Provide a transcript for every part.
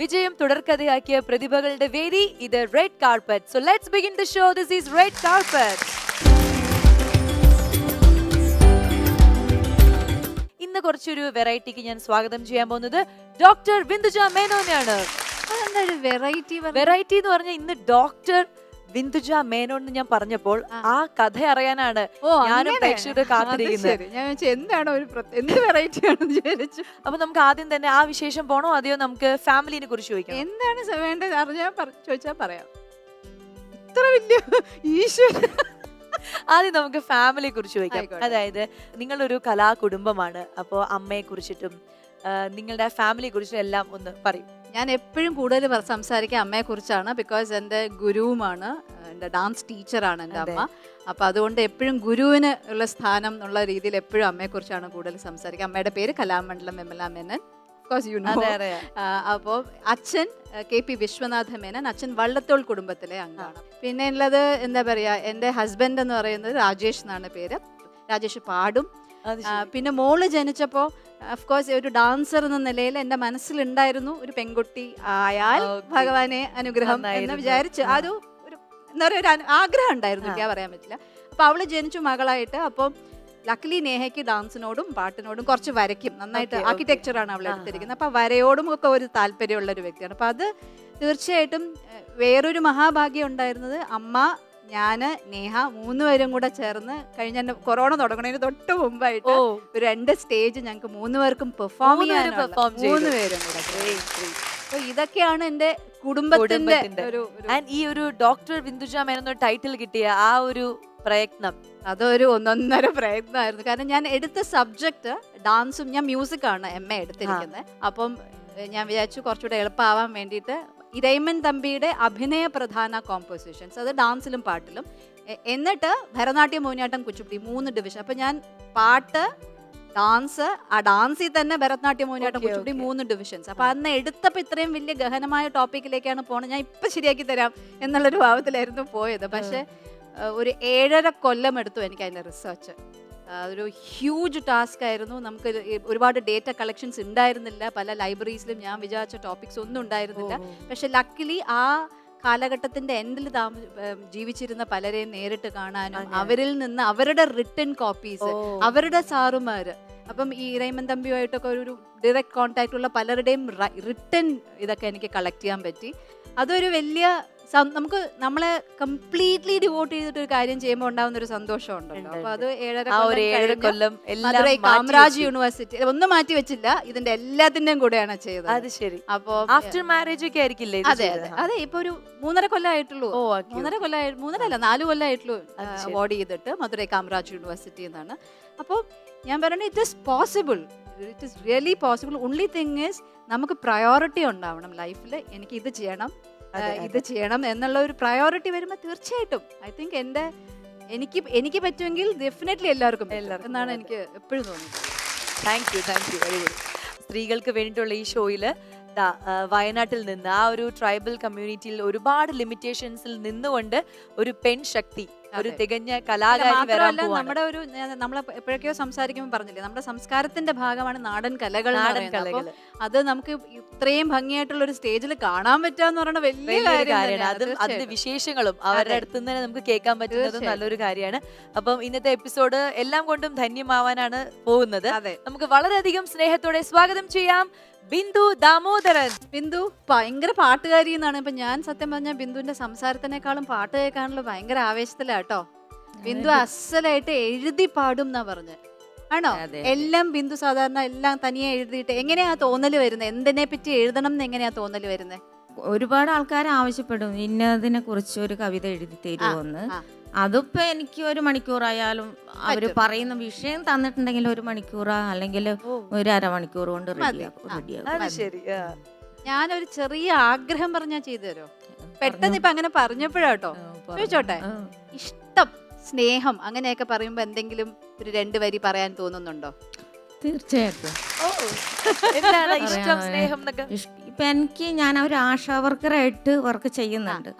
വിജയം തുടർക്കഥയാക്കിയ പ്രതിഭകളുടെ വേദി ഇത് red carpet so let's begin the show this is red carpet ഇന്ന് കുറച്ചൊരു വെറൈറ്റിക്ക് ഞാൻ സ്വാഗതം ചെയ്യാൻ പോകുന്നത് ഡോക്ടർ ബിന്ദുജ മേനോനെയാണ്. വെറൈറ്റി വെറൈറ്റി എന്ന് പറഞ്ഞാൽ ഇന്ന് ഡോക്ടർ ബിന്ദുജ മേനോൻ എന്ന് ഞാൻ പറഞ്ഞപ്പോൾ ആ. കഥ അറിയാനാണ് ഞാനും? പ്രേക്ഷകർ കാത്തിരിക്കുന്നത്. ഞാൻ വിചാരിച്ചു എന്താണ് ഒരു പ്രത്യേക- എന്ത് വെറൈറ്റി ആണെന്ന് വിചാരിച്ചു. അപ്പൊ നമുക്ക് ആദ്യം തന്നെ ആ വിശേഷം പോണോ? അതെയോ നമുക്ക് ഫാമിലിനെ കുറിച്ച് ചോദിക്കാം. എന്താണ് വേണ്ടത്? അറിഞ്ഞാൽ ചോദിച്ചാൽ പറയാം. ഇത്ര വലിയ ഈശ്വര ആദ്യം നമുക്ക് ഫാമിലിയെ കുറിച്ച് ചോദിക്കാം. അതായത് നിങ്ങളൊരു കലാ കുടുംബമാണ് അപ്പോൾ അമ്മയെ കുറിച്ചിട്ടും നിങ്ങളുടെ ഫാമിലിയെ കുറിച്ചും എല്ലാം ഒന്ന് പറയും. ഞാൻ എപ്പോഴും കൂടുതൽ സംസാരിക്കുക അമ്മയെ കുറിച്ചാണ് ബിക്കോസ് എന്റെ ഗുരുവുമാണ് എന്റെ ഡാൻസ് ടീച്ചറാണ് എന്റെ അമ്മ. അപ്പൊ അതുകൊണ്ട് എപ്പോഴും ഗുരുവിന് ഉള്ള സ്ഥാനം എന്നുള്ള രീതിയിൽ എപ്പോഴും അമ്മയെക്കുറിച്ചാണ് കൂടുതൽ സംസാരിക്കുക. അമ്മയുടെ പേര് Kalamandalam Vimala Menon course you know അപ്പോൾ അച്ഛൻ കെ പി വിശ്വനാഥ മേനൻ അച്ഛൻ വള്ളത്തോൾ കുടുംബത്തിലെ അംഗമാണ്. പിന്നെ ഉള്ളത് എന്താ പറയാ എന്റെ ഹസ്ബൻഡ് എന്ന് പറയുന്നത് രാജേഷ് എന്നാണ് പേര്. രാജേഷ് പാടും. പിന്നെ മോൾ ജനിച്ചപ്പോൾ കോഴ്സ് ഒരു ഡാൻസർ എന്ന നിലയിൽ എന്റെ മനസ്സിലുണ്ടായിരുന്നു ഒരു പെൺകുട്ടി ആയാൽ. ഭഗവാനെ അനുഗ്രഹം എന്ന് വിചാരിച്ചു. അത് ഒരു എന്താ പറയുക ഒരു ആഗ്രഹം ഉണ്ടായിരുന്നു എനിക്ക് പറയാൻ പറ്റില്ല അപ്പൊ അവൾ ജനിച്ചു മകളായിട്ട് അപ്പം ലക്കിലി നേഹയ്ക്ക് ഡാൻസിനോടും പാട്ടിനോടും കുറച്ച് വരയ്ക്കും നന്നായിട്ട് ആർക്കിടെക്ചറാണ്. അവൾ. എടുത്തിരിക്കുന്നത് അപ്പൊ വരയോടും ഒക്കെ ഒരു താല്പര്യമുള്ള ഒരു വ്യക്തിയാണ് അപ്പൊ അത് തീർച്ചയായിട്ടും വേറൊരു മഹാഭാഗ്യം ഉണ്ടായിരുന്നത് അമ്മ ഞാൻ നേഹ മൂന്നുപേരും കൂടെ ചേർന്ന് കഴിഞ്ഞ കൊറോണ തുടങ്ങുന്നതിന് തൊട്ട് മുമ്പായിട്ട് ഒരു രണ്ട് സ്റ്റേജ് ഞങ്ങൾക്ക് മൂന്ന് പേർക്കും പെർഫോം മൂന്ന് പേരും ചെയ്യാൻ. മൂന്ന് പേരും കൂടെ. അപ്പൊ ഇതൊക്കെയാണ് എന്റെ കുടുംബത്തിന്റെ. ഒരു ഈ ഒരു ഡോക്ടർ ബിന്ദുജ മേനോൻ ടൈറ്റിൽ കിട്ടിയ ആ ഒരു പ്രയത്നം അതൊരു ഒന്നൊന്നര പ്രയത്നമായിരുന്നു കാരണം ഞാൻ എടുത്ത സബ്ജക്ട് ഡാൻസും ഞാൻ മ്യൂസിക് ആണ് എം എ എടുത്തിരിക്കുന്നത് അപ്പം ഞാൻ വിചാരിച്ചു കുറച്ചുകൂടെ എളുപ്പമാവാൻ വേണ്ടിയിട്ട് ഇരൈമൻ തമ്പിയുടെ അഭിനയ പ്രധാന കോമ്പോസിഷൻസ് അത് ഡാൻസിലും പാട്ടിലും. എന്നിട്ട് ഭരതനാട്യം മോഹിനിയാട്ടം കുച്ചിപ്പുടി മൂന്ന് ഡിവിഷൻ അപ്പൊ ഞാൻ പാട്ട് ഡാൻസ് ആ ഡാൻസിൽ തന്നെ ഭരതനാട്യം മോഹിനിയാട്ടം കുച്ചിപ്പുടി മൂന്ന് ഡിവിഷൻസ് അപ്പൊ അന്ന് എടുത്തപ്പോൾ ഇത്രയും വലിയ ഗഹനമായ ടോപ്പിക്കിലേക്കാണ് പോണത്. ഞാൻ ഇപ്പൊ ശരിയാക്കി തരാം എന്നുള്ളൊരു ഭാവത്തിലായിരുന്നു പോയത്. പക്ഷെ ഒരു ഏഴര കൊല്ലം എടുത്തു എനിക്ക് അതിന്റെ റിസർച്ച് അതൊരു ഹ്യൂജ് ടാസ്ക് ആയിരുന്നു. നമുക്ക് ഒരുപാട് ഡേറ്റ കളക്ഷൻസ് ഉണ്ടായിരുന്നില്ല. പല ലൈബ്രറീസിലും ഞാൻ വിചാരിച്ച ടോപ്പിക്സ് ഒന്നും ഉണ്ടായിരുന്നില്ല. പക്ഷെ ലക്കിലി ആ കാലഘട്ടത്തിന്റെ എൻഡിൽ താമ ജീവിച്ചിരുന്ന പലരെയും നേരിട്ട് കാണാനും അവരിൽ നിന്ന് അവരുടെ റിട്ടേൺ കോപ്പീസ് അവരുടെ സാറുമാര്. അപ്പം ഈ റൈമൻ തമ്പിയുമായിട്ടൊക്കെ ഒരു ഡയറക്റ്റ് കോണ്ടാക്ട് ഉള്ള പലരുടെയും റിട്ടേൺ ഇതൊക്കെ എനിക്ക് കളക്ട് ചെയ്യാൻ പറ്റി. അതൊരു വലിയ നമുക്ക് നമ്മളെ കംപ്ലീറ്റ്ലി ഡിവോട്ട് ചെയ്തിട്ട് ഒരു കാര്യം ചെയ്യുമ്പോൾ ഉണ്ടാവുന്ന ഒരു സന്തോഷം ഉണ്ടല്ലോ അപ്പൊ അത് ഏഴര കൊല്ലം മധുരൈ കാമരാജ് യൂണിവേഴ്സിറ്റി ഒന്നും മാറ്റി വെച്ചില്ല ഇതിന്റെ എല്ലാത്തിന്റെയും കൂടെയാണ് ചെയ്തത്. അത് ശരി. അപ്പോ ആഫ്റ്റർ മാരേജ് ഒക്കെ ആയിരിക്കില്ലേ അതെ അതെ? അതെ ഇപ്പൊ ഒരു മൂന്നര കൊല്ലമായിട്ടുള്ളൂ മൂന്നര കൊല്ലം മൂന്നര അല്ല നാല് കൊല്ലമായിട്ടുള്ളൂ അവോർഡ് ചെയ്തിട്ട് മധുരൈ കാമരാജ് യൂണിവേഴ്സിറ്റി എന്നാണ് അപ്പോൾ ഞാൻ പറയുന്നത് it is possible it is really possible only thing is നമുക്ക് പ്രയോറിറ്റി ഉണ്ടാവണം. ലൈഫിൽ എനിക്ക് ഇത് ചെയ്യണം. ഇത് ചെയ്യണം എന്നുള്ള ഒരു പ്രയോറിറ്റി വരുമ്പോൾ തീർച്ചയായിട്ടും. ഐ തിങ്ക് എന്റെ എനിക്ക് എനിക്ക് പറ്റുമെങ്കിൽ ഡെഫിനറ്റ്ലി എല്ലാവർക്കും എല്ലാവർക്കും, എന്നാണ് എനിക്ക് എപ്പോഴും തോന്നുന്നത്. Thank you thank you very good സ്ത്രീകൾക്ക് വേണ്ടിയിട്ടുള്ള ഈ ഷോയിൽ വയനാട്ടിൽ നിന്ന് ആ ഒരു ട്രൈബൽ കമ്മ്യൂണിറ്റിയിൽ ഒരുപാട് ലിമിറ്റേഷൻസിൽ നിന്നുകൊണ്ട് ഒരു പെൺ ശക്തി ഒരു. തികഞ്ഞ കലാകാരൻ കലാകാരി വരാൻ മാത്രമല്ല നമ്മുടെ ഒരു നമ്മൾ എപ്പോഴൊക്കെയോ സംസാരിക്കുമ്പോൾ പറഞ്ഞില്ലേ നമ്മുടെ സംസ്കാരത്തിന്റെ ഭാഗമാണ് നാടൻ കലകൾ എന്ന് നാടൻ പറയുന്നത്. കലകൾ അത് നമുക്ക് ഇത്രയും ഭംഗിയായിട്ടുള്ള ഒരു സ്റ്റേജിൽ കാണാൻ പറ്റാന്ന് പറയുന്നത് വലിയ വലിയൊരു കാര്യം കാര്യമാണ് അത് അതും അതിന്റെ തീർച്ചയായിട്ടും. വിശേഷങ്ങളും അവരുടെ അതെ. അടുത്ത് നിന്ന് തന്നെ നമുക്ക് കേൾക്കാൻ പറ്റുന്നതും. നല്ലൊരു കാര്യമാണ് അപ്പം ഇന്നത്തെ എപ്പിസോഡ് എല്ലാം കൊണ്ടും ധന്യമാവാനാണ് പോകുന്നത് അതെ നമുക്ക് വളരെയധികം സ്നേഹത്തോടെ സ്വാഗതം ചെയ്യാം ബിന്ദു ദാമോദരൻ ബിന്ദു ഭയങ്കര പാട്ടുകാരി എന്നാണ് ഇപ്പൊ ഞാൻ സത്യം പറഞ്ഞ ബിന്ദുവിന്റെ സംസാരത്തിനേക്കാളും പാട്ട് കേൾക്കാനുള്ള ഭയങ്കര ആവേശത്തിലാട്ടോ ബിന്ദു അസലായിട്ട് എഴുതി പാടും എന്നാ പറഞ്ഞ്. ആണോ? എല്ലാം ബിന്ദു സാധാരണ എല്ലാം തനിയെ എഴുതിയിട്ട് എങ്ങനെയാ തോന്നൽ വരുന്നത് എന്തിനെ പറ്റി എഴുതണം എന്ന് എങ്ങനെയാ തോന്നൽ വരുന്നത് ഒരുപാട് ആൾക്കാർ ആവശ്യപ്പെടും ഇന്നതിനെ കുറിച്ച് ഒരു കവിത എഴുതി തരുമോന്ന്. അതിപ്പോ എനിക്ക് ഒരു മണിക്കൂറായാലും അവർ പറയുന്ന വിഷയം തന്നിട്ടുണ്ടെങ്കിൽ ഒരു മണിക്കൂറാ അല്ലെങ്കിൽ ഒരു അരമണിക്കൂർ കൊണ്ട് റെഡിയാകും റെഡിയാക്കും ആ. ഞാനൊരു ചെറിയ ആഗ്രഹം പറഞ്ഞാ ചെയ്തു തരോ പെട്ടെന്ന് ഇപ്പൊ അങ്ങനെ പറഞ്ഞപ്പോഴാട്ടോ. ചോദിച്ചോട്ടെ? ഇഷ്ടം സ്നേഹം അങ്ങനെയൊക്കെ പറയുമ്പോ എന്തെങ്കിലും ഒരു രണ്ടു വരി പറയാൻ തോന്നുന്നുണ്ടോ? തീർച്ചയായിട്ടും. എന്താണ് ഇഷ്ടം സ്നേഹം ഇപ്പൊ എനിക്ക് ഞാൻ ഒരു ആശാ വർക്കറായിട്ട് വർക്ക് ചെയ്യുന്നുണ്ട്.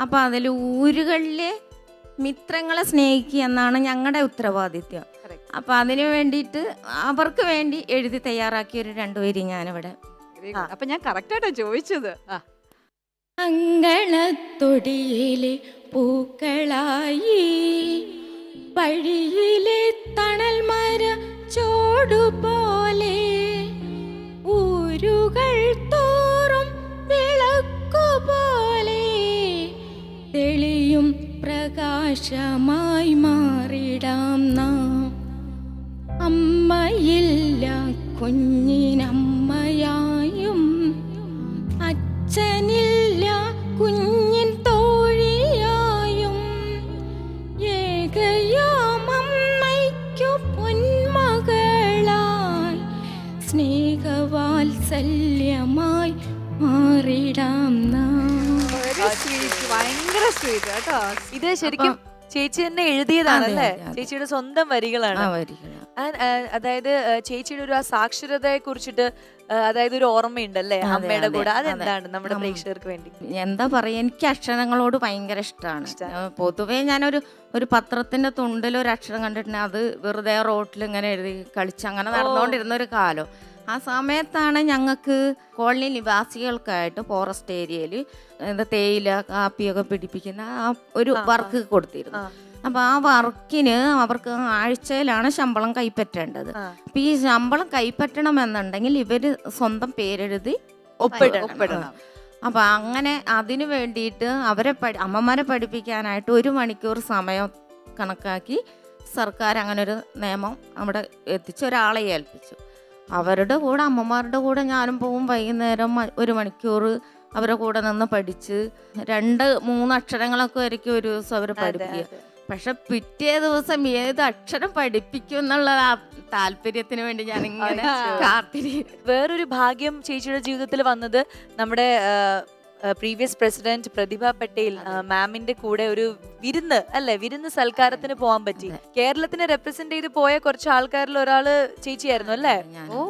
അപ്പൊ അതിൽ ഊരുകളിലെ മിത്രങ്ങളെ സ്നേഹിക്കുക എന്നാണ് ഞങ്ങളുടെ ഉത്തരവാദിത്യം. അപ്പൊ അതിനു വേണ്ടിയിട്ട് അവർക്ക് വേണ്ടി എഴുതി തയ്യാറാക്കിയ ഒരു രണ്ടുപേര് ഞാനിവിടെ വെരി ഗുഡ് അപ്പൊ ഞാൻ കറക്റ്റ് ആയിട്ടാ ചോദിച്ചത്. ആ. അങ്കളത്തൊടിയിലെ പൂക്കളായി വഴിയിലെ തണൽ മര ചോടുപോലെ ഊരുകൾ തോറും വിളക്കുപോലെ തെളിയും പ്രകാശമായി മാറിടാം നാം. അമ്മയില്ല കുഞ്ഞിനമ്മയായും സ്നേഹവാത്സല്യമായി മാറിടാം ഭയങ്കര സ്വീറ്റ് കേട്ടോ. ഇത് ശരിക്കും ചേച്ചി തന്നെ എഴുതിയതാണ് അല്ലേ? അതെ, അതെ. ചേച്ചിയുടെ സ്വന്തം വരികളാണ്. അതായത് ചേച്ചിയുടെ ഒരു ആ സാക്ഷരതയെ കുറിച്ചിട്ട് അതായത് ഒരു ഓർമ്മയുണ്ടല്ലേ അമ്മയുടെ കൂടെ. അതെന്താണ് നമ്മുടെ പ്രേക്ഷകർക്ക് വേണ്ടി? എന്താ പറയാ എനിക്ക് അക്ഷരങ്ങളോട് ഭയങ്കര ഇഷ്ടമാണ് പൊതുവേ ഞാനൊരു ഒരു പത്രത്തിന്റെ തുണ്ടിൽ ഒരു അക്ഷരം കണ്ടിട്ടുണ്ടെങ്കിൽ അത് വെറുതെ റോട്ടിൽ ഇങ്ങനെ എഴുതി കളിച്ച് അങ്ങനെ നടന്നുകൊണ്ടിരുന്ന ഒരു കാലം. ആ സമയത്താണ് ഞങ്ങൾക്ക് കോളനി നിവാസികൾക്കായിട്ട് ഫോറസ്റ്റ് ഏരിയയിൽ എന്താ തേയില കാപ്പിയൊക്കെ പിടിപ്പിക്കുന്ന ആ ഒരു. വർക്ക് കൊടുത്തിരുന്നു. അപ്പൊ ആ വർക്കിന് അവർക്ക് ആഴ്ചയിലാണ് ശമ്പളം കൈപ്പറ്റേണ്ടത്. അപ്പൊ ഈ ശമ്പളം കൈപ്പറ്റണമെന്നുണ്ടെങ്കിൽ ഇവർ സ്വന്തം പേരെഴുതി. ഒപ്പിടണം അപ്പൊ അങ്ങനെ അതിനു വേണ്ടിയിട്ട് അവരെ പഠി അമ്മമാരെ പഠിപ്പിക്കാനായിട്ട് ഒരു മണിക്കൂർ സമയം കണക്കാക്കി സർക്കാർ അങ്ങനെ ഒരു നിയമം അവിടെ എത്തിച്ച് ഒരാളെ ഏൽപ്പിച്ചു അവരുടെ കൂടെ അമ്മമാരുടെ കൂടെ ഞാനും പോവും വൈകുന്നേരം ഒരു മണിക്കൂർ അവരുടെ കൂടെ നിന്ന് പഠിച്ച് രണ്ട് മൂന്ന് അക്ഷരങ്ങളൊക്കെ ആയിരിക്കും ഒരു ദിവസം അവർ പഠിപ്പിക്കുക. പക്ഷെ പിറ്റേ ദിവസം ഏത് അക്ഷരം പഠിപ്പിക്കും എന്നുള്ള താല്പര്യത്തിന് വേണ്ടി ഞാൻ ഇങ്ങനെ വേറൊരു ഭാഗ്യം ചേച്ചിയുടെ ജീവിതത്തിൽ വന്നത് നമ്മുടെ പ്രീവിയസ് പ്രസിഡന്റ് പ്രതിഭ പട്ടേൽ മാമിന്റെ കൂടെ ഒരു വിരുന്ന് അല്ലെ? വിരുന്ന് സൽക്കാരത്തിന് പോകാൻ പറ്റി. കേരളത്തിന് റെപ്രസെന്റ് ചെയ്ത് പോയ കുറച്ച് ആൾക്കാരിൽ ഒരാൾ ചേച്ചിയായിരുന്നു അല്ലേ?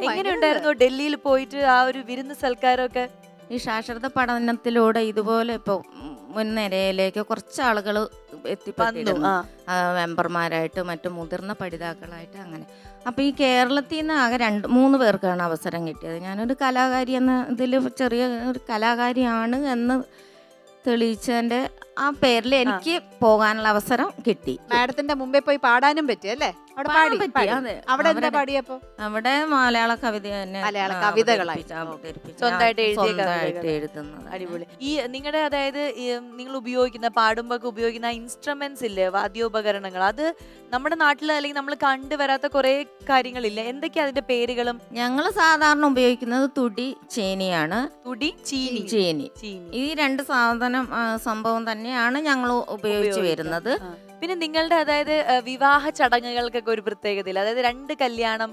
എങ്ങനെയുണ്ടായിരുന്നു ഡൽഹിയിൽ പോയിട്ട് ആ ഒരു വിരുന്ന് സൽക്കാരമൊക്കെ? ഈ സാക്ഷരത പഠനത്തിലൂടെ ഇതുപോലെ ഇപ്പോൾ മുൻനിരയിലേക്ക് കുറച്ച് ആളുകൾ എത്തിപ്പെട്ടു എത്തിപ്പെട്ടിരുന്നു മെമ്പർമാരായിട്ട് മറ്റു മുതിർന്ന പഠിതാക്കളായിട്ട് അങ്ങനെ. അപ്പോൾ ഈ കേരളത്തിൽ നിന്ന് ആകെ രണ്ട് മൂന്ന് പേർക്കാണ് അവസരം കിട്ടിയത്. ഞാനൊരു കലാകാരി എന്ന ഇതിൽ ചെറിയ ഒരു കലാകാരിയാണ് എന്ന് തെളിയിച്ചതിന്റെ ആ പേരിൽ എനിക്ക് പോകാനുള്ള അവസരം കിട്ടി. മാഡത്തിന്റെ മുമ്പേ പോയി പാടാനും പറ്റി അല്ലേ? അവിടെ പാടി. അവിടെ എന്താ അവരുടെ- പാടിയപ്പോ? അവിടെ മലയാള കവിത തന്നെ മലയാള ആ, കവിതകളായിട്ട്. അവതരിപ്പിച്ച് അവതരിപ്പിച്ച് സ്വന്തമായിട്ട് എഴുതിയ സ്വന്തമായിട്ട് കവിതകൾ. എഴുതുന്നത്. അടിപൊളി. ഈ നിങ്ങളുടെ അതായത് നിങ്ങൾ ഉപയോഗിക്കുന്ന പാടുമ്പോ ഒക്കെ ഉപയോഗിക്കുന്ന ഇൻസ്ട്രുമെന്റ്സ് ഇല്ലേ? വാദ്യോപകരണങ്ങൾ. അത് നമ്മുടെ നാട്ടിൽ അല്ലെങ്കിൽ നമ്മൾ കണ്ടുവരാത്ത കുറെ കാര്യങ്ങളില്ലേ? എന്തൊക്കെയാ അതിന്റെ പേരുകളും? ഞങ്ങൾ സാധാരണ ഉപയോഗിക്കുന്നത് തുടി ചേനിയാണ്. തുടി ചീനി. ചേനി. ചീനി. ഈ രണ്ട് സാധനം ആ, സംഭവം തന്നെയാണ് ഞങ്ങൾ ഉപയോഗിച്ച് വരുന്നത്. ആ. പിന്നെ നിങ്ങളുടെ അതായത് വിവാഹ ചടങ്ങുകൾക്കൊക്കെ ഒരു പ്രത്യേകതയില്ല? അതായത് രണ്ട് കല്യാണം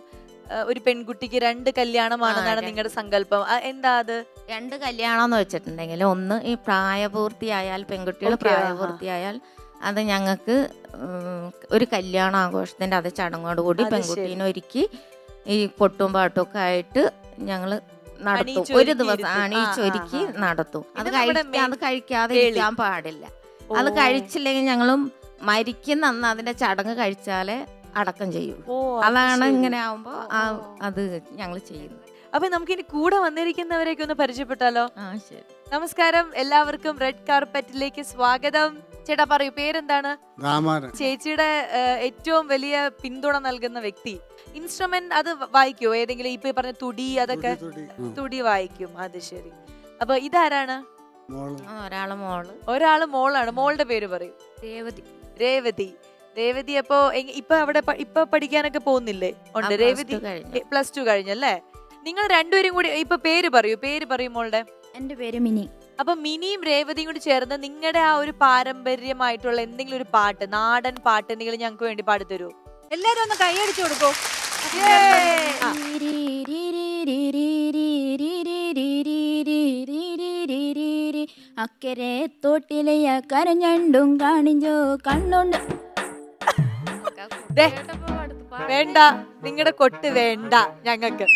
ഒരു പെൺകുട്ടിക്ക് രണ്ട് കല്യാണമാണെന്നാണ് നിങ്ങളുടെ സങ്കല്പം. എന്താ അത്? രണ്ട് കല്യാണം എന്ന് വെച്ചിട്ടുണ്ടെങ്കിൽ ഒന്ന് ഈ പ്രായപൂർത്തിയായാൽ പെൺകുട്ടികൾ പ്രായപൂർത്തിയായാൽ അത് ഞങ്ങൾക്ക് ഒരു കല്യാണ ആഘോഷത്തിന്റെ അത് ചടങ്ങോടുകൂടി. പെൺകുട്ടീനെ ഒരുക്കി ഈ പൊട്ടും പാട്ടും ഒക്കെ ആയിട്ട് ഞങ്ങൾ നടത്തും. ഒരു ദിവസം അണിയിച്ചൊരുക്കി. നടത്തും. അത് കഴിക്കാൻ അത് കഴിക്കാതെ. ഇരിക്കാൻ പാടില്ല. അത് കഴിച്ചില്ലെങ്കിൽ ഞങ്ങളും മരിക്കുന്ന അന്ന് അതിന്റെ ചടങ്ങ് കഴിച്ചാലേ അടക്കം ചെയ്യും. അതാണ് ഇങ്ങനെ ആവുമ്പോ ആ അത് ഞങ്ങൾ ചെയ്യുന്നത്. അപ്പൊ നമുക്ക് ഇനി കൂടെ വന്നിരിക്കുന്നവരെയൊക്കെ ഒന്ന് പരിചയപ്പെട്ടാലോ? ആ ശരി. നമസ്കാരം. എല്ലാവർക്കും റെഡ് കാർപ്പറ്റിലേക്ക് സ്വാഗതം. ചേട്ടാ പറയൂ പേരെന്താണ്? ചേച്ചിയുടെ ഏറ്റവും വലിയ പിന്തുണ നൽകുന്ന വ്യക്തി. ഇൻസ്ട്രുമെന്റ് അത് വായിക്കോ ഏതെങ്കിലും ഇപ്പൊ ഈ പറഞ്ഞ തുടി അതൊക്കെ? തുടി, വായിക്കും. അത് ശരി. അപ്പൊ ഇതാരാണ്? ഒരാൾ മോൾ. ഒരാൾ മോളാണ്. മോളുടെ പേര് പറയൂ. രേവതി. രേവതി. രേവതി അപ്പോ ഇപ്പൊ അവിടെ ഇപ്പൊ പഠിക്കാനൊക്കെ പോകുന്നില്ലേ? ഉണ്ട്. രേവതി പ്ലസ് ടു കഴിഞ്ഞല്ലേ നിങ്ങൾ രണ്ടുപേരും കൂടി ഇപ്പൊ പേര് പറയൂ പേര് പറയും മോളുടെ എന്റെ പേര് മിനി. അപ്പൊ മിനിയും രേവതിയും കൂടി ചേർന്ന് നിങ്ങളുടെ ആ ഒരു പാരമ്പര്യമായിട്ടുള്ള എന്തെങ്കിലും ഒരു പാട്ട് നാടൻ പാട്ട് എന്തെങ്കിലും ഞങ്ങൾക്ക് വേണ്ടി പാടിത്തരൂ. എല്ലാരും ഒന്ന് കൈയടിച്ചു കൊടുക്കോ. അക്കരെ തോട്ടിലെയ കരഞ്ഞണ്ടും കാണിഞ്ചോ കണ്ണുണ്ട്. വേണ്ട നിങ്ങളുടെ കൊട്ട് വേണ്ട ഞങ്ങൾക്ക്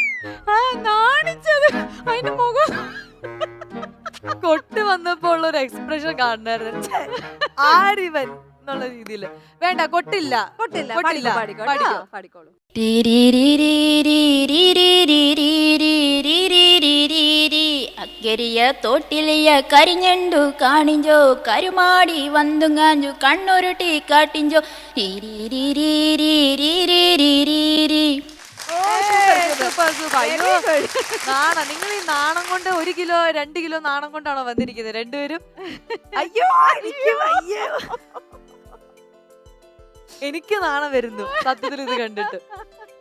നാണിച്ചത് അതിന്റെ മുഖം. കൊട്ട് വന്നപ്പോ ഉള്ള ഒരു എക്സ്പ്രഷൻ കാണുന്നായിരുന്നു. ആര് ആരിവൻ? എന്നുള്ള രീതിയിൽ വേണ്ട കൊട്ടില്ല കൊട്ടില്ല കൊട്ടില്ല അക്കരിയ തോട്ടിലിയ കരിഞ്ഞു കാണിഞ്ചോ കരുമാടി വന്തുങ്ങാഞ്ചു കണ്ണുരുട്ടി കാട്ടിഞ്ചോ നാണ നിങ്ങൾ ഈ നാണം കൊണ്ട് ഒരു കിലോ രണ്ട് കിലോ നാണം കൊണ്ടാണോ വന്നിരിക്കുന്നത് രണ്ടുപേരും അയ്യോ അയ്യോ എനിക്ക് നാണം വരുന്നു സത്യത്തിൽ ഇത് കണ്ടിട്ട്.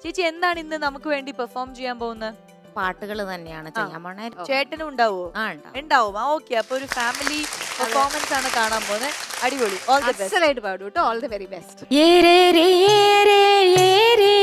ചേച്ചി എന്താണ് ഇന്ന് നമുക്ക് വേണ്ടി പെർഫോം ചെയ്യാൻ പോകുന്നത്? പാട്ടുകൾ തന്നെയാണ് ചെയ്യാൻ പോണേ. ചേട്ടനും ഉണ്ടാവോ? ആ ഉണ്ടാവും. ഉണ്ടാവും. ആ ഓക്കെ. അപ്പൊ ഒരു ഫാമിലി പെർഫോമൻസ് ആണ് കാണാൻ പോകുന്നത്. അടിപൊളി. ഓൾ ദി ബെസ്റ്റ് അസലായിട്ട് പാടും കേട്ടോ ഓൾ ദി വെരി ബെസ്റ്റ് ഏരേ രേ ഏരേ ഏരേ ഏരേ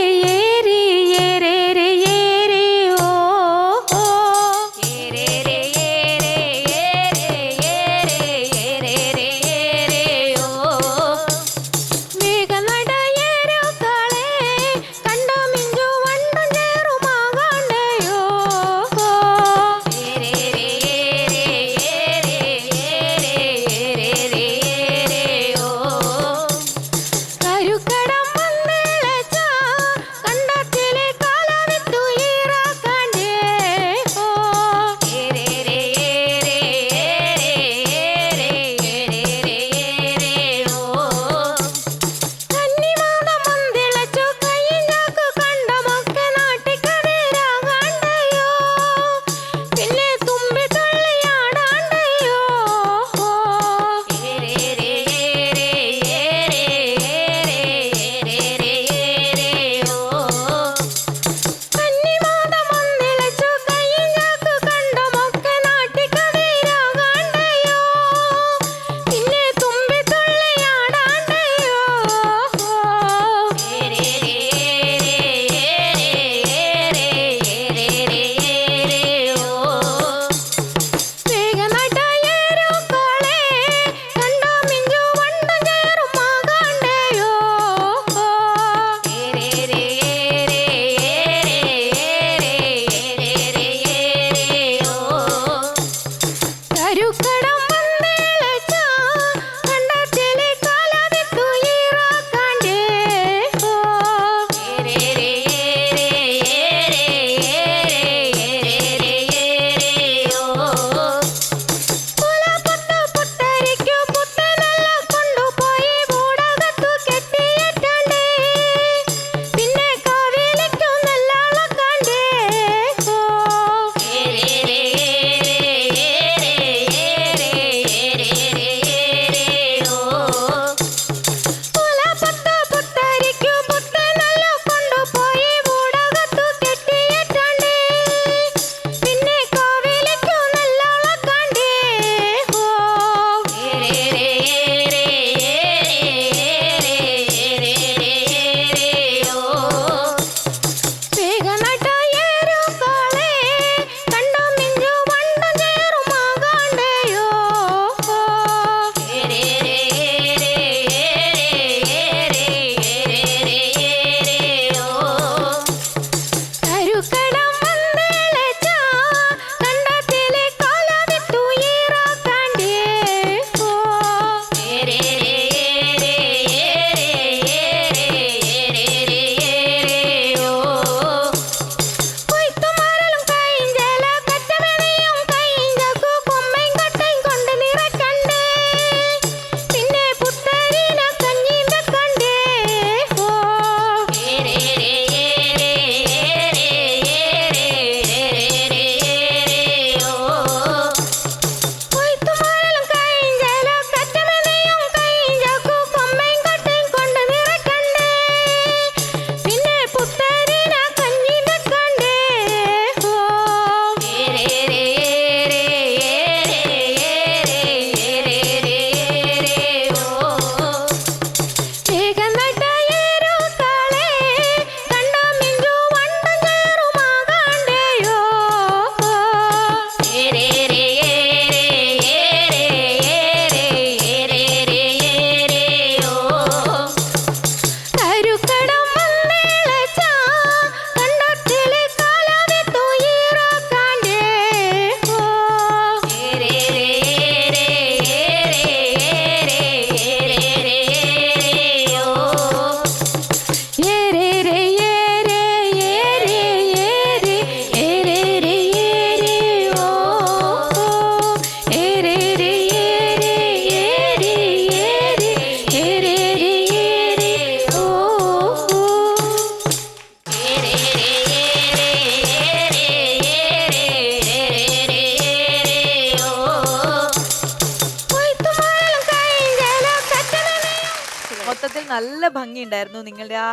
നല്ല ഭംഗിയുണ്ടായിരുന്നു നിങ്ങളുടെ ആ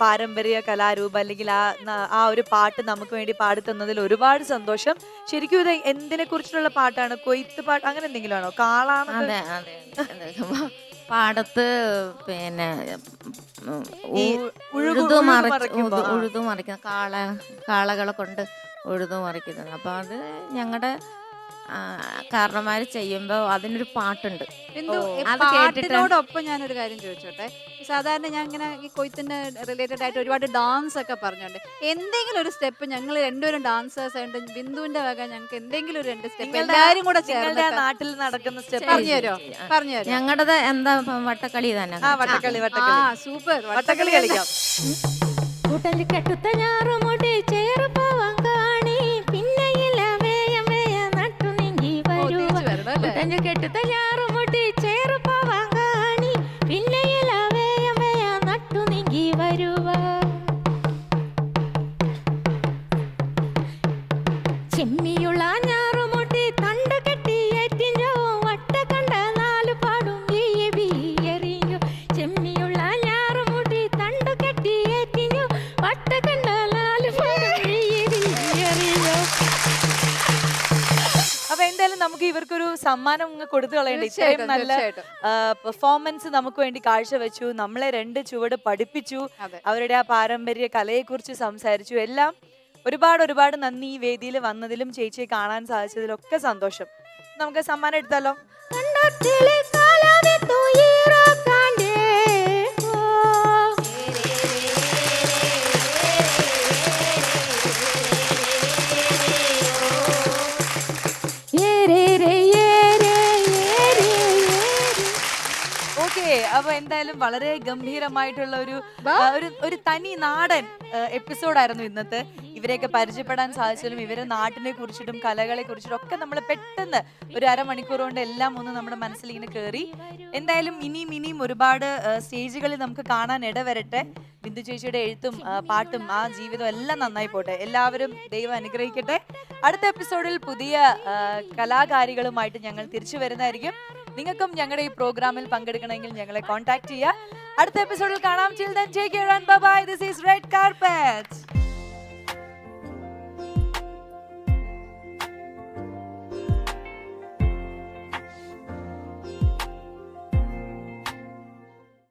പാരമ്പര്യ കലാരൂപം അല്ലെങ്കിൽ ആ ആ ഒരു പാട്ട് നമുക്ക് വേണ്ടി പാടി തന്നതിൽ ഒരുപാട് സന്തോഷം. ശരിക്കും ഇത് എന്തിനെ കുറിച്ചുള്ള പാട്ടാണ്? കൊയ്ത്ത് പാട്ട് അങ്ങനെ എന്തെങ്കിലും ആണോ കാളാണ് അതെ അതെ. അതെ. പാടത്ത് പിന്നെ ഈ ഉ- ഉഴുതു ഉഴുതു മറിച്ച് മറിക്കുമ്പോ, ഉഴുതു- ആ. ഉഴുതു മറിക്കുന്ന കാള കാളകളെ കൊണ്ട് ഉഴുതു മറിക്കുന്നത്. അപ്പൊ അത് ഞങ്ങളുടെ കാരണന്മാർ ചെയ്യുമ്പോൾ അതിനൊരു പാട്ടുണ്ട്. പാട്ടിനോടൊപ്പം ഞാനൊരു കാര്യം ചോദിച്ചോട്ടെ? സാധാരണ ഞാൻ ഇങ്ങനെ ഈ കൊയ്ത്തിന് റിലേറ്റഡ് ആയിട്ട് ഒരുപാട് ഡാൻസ് ഒക്കെ പറഞ്ഞോണ്ട് എന്തെങ്കിലും ഒരു സ്റ്റെപ്പ് ഞങ്ങൾ രണ്ടുപേരും ഡാൻസേഴ്സ് ആയിട്ട് ബിന്ദുവിന്റെ വക ഞങ്ങൾക്ക് എന്തെങ്കിലും ഒരു രണ്ട് സ്റ്റെപ്പ് എല്ലാവരും എല്ലാരും കൂടെ നാട്ടിൽ നടക്കുന്ന സ്റ്റെപ്പ് പറഞ്ഞു പറഞ്ഞുതരോ പറഞ്ഞു തരുമോ? ഞങ്ങളുടേത് എന്താ വട്ടക്കളി തന്നെ. ആ വട്ടക്കളി ആ. വട്ടക്കളി. സൂപ്പർ. വട്ടക്കളി കളിക്കാം. കൂട്ടൽ കെട്ടുത്ത ഞാറുമുടി ചേർപ്പവൻ ഞാറുമുടി ചേർപ്പവൻ കാണി പിന്നെയില്ല വേയം വേയ നട്ടു നീങ്ങി വരുവ. ചെമ്മിയുള്ള സമ്മാനം അങ്ങ് കൊടുത്തു കളയണ്ട. ഇത്രയും നല്ല പെർഫോമൻസ് നമുക്ക് വേണ്ടി കാഴ്ചവെച്ചു. നമ്മളെ രണ്ട് ചുവട് പഠിപ്പിച്ചു. അവരുടെ ആ പാരമ്പര്യ കലയെക്കുറിച്ച് സംസാരിച്ചു. എല്ലാം ഒരുപാട് ഒരുപാട് നന്ദി ഈ വേദിയിൽ വന്നതിലും ചേച്ചിയെ കാണാൻ സാധിച്ചതിലൊക്കെ സന്തോഷം. നമുക്ക് സമ്മാനം എടുത്താലോ? അപ്പൊ എന്തായാലും വളരെ ഗംഭീരമായിട്ടുള്ള ഒരു ഒരു ഒരു തനി നാടൻ എപ്പിസോഡായിരുന്നു ഇന്നത്തെ. ഇവരെയൊക്കെ പരിചയപ്പെടാൻ സാധിച്ചാലും ഇവരെ നാട്ടിനെ കുറിച്ചിട്ടും കലകളെ കുറിച്ചിട്ടും ഒക്കെ നമ്മൾ പെട്ടെന്ന് ഒരു അരമണിക്കൂർ കൊണ്ട് എല്ലാം ഒന്ന് നമ്മുടെ മനസ്സിൽ ഇങ്ങനെ കയറി എന്തായാലും ഇനിയും ഇനിയും ഒരുപാട് സ്റ്റേജുകളിൽ നമുക്ക് കാണാൻ ഇടവരട്ടെ. ബിന്ദു ചേച്ചിയുടെ എഴുത്തും പാട്ടും ആ ജീവിതം എല്ലാം നന്നായി പോട്ടെ. എല്ലാവരും ദൈവം അനുഗ്രഹിക്കട്ടെ. അടുത്ത എപ്പിസോഡിൽ പുതിയ കലാകാരികളുമായിട്ട് ഞങ്ങൾ തിരിച്ചു വരുന്നതായിരിക്കും. നിങ്ങൾക്കും ഞങ്ങളുടെ ഈ പ്രോഗ്രാമിൽ പങ്കെടുക്കണമെങ്കിൽ ഞങ്ങളെ കോൺടാക്ട് ചെയ്യുക. അടുത്ത എപ്പിസോഡിൽ കാണാം. And bye this is red carpet